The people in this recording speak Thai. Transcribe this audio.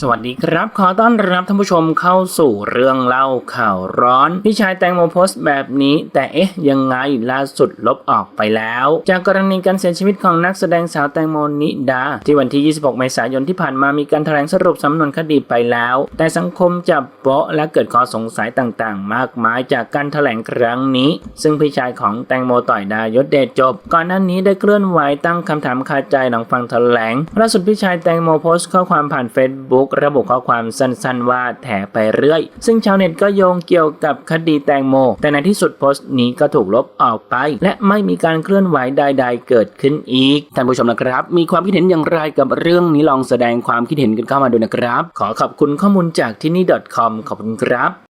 สวัสดีครับ ขอต้อนรับท่านผู้ชมเข้าสู่เรื่องเล่าข่าวร้อน พี่ชายแตงโมโพสต์แบบนี้ แต่เอ๊ะยังไงล่าสุดลบออกไปแล้ว จากกรณีการเสียชีวิตของนักแสดงสาวแตงโมนิดา ที่วันที่ 26 เมษายนที่ผ่านมามีการแถลงสรุปสำนวนคดีไปแล้ว แต่สังคมจับโปะและเกิดข้อสงสัยต่างๆ มากมายจากการแถลงครั้งนี้ ซึ่งพี่ชายของแตงโมต่อยดายศเดชจบ ก่อนหน้านี้ได้เคลื่อนไหวตั้งคำถามคาใจหลังฟังแถลงล่าสุดพี่ชายแตงโมโพสต์ข้อความผ่านเฟซบุ๊ Facebook ระบุข้อความสั้นๆ ว่าแถไปเรื่อย ซึ่งชาวเน็ตก็โยงเกี่ยวกับคดีแตงโม แต่ในที่สุดโพสต์นี้ก็ถูกลบออกไป และไม่มีการเคลื่อนไหวใด ๆ เกิดขึ้นอีก ท่านผู้ชมนะครับ มีความคิดเห็นอย่างไรกับเรื่องนี้ลองแสดงความคิดเห็นกันเข้ามาดูนะครับ ขอขอบคุณข้อมูลจากที่นี่ .com ขอบคุณครับ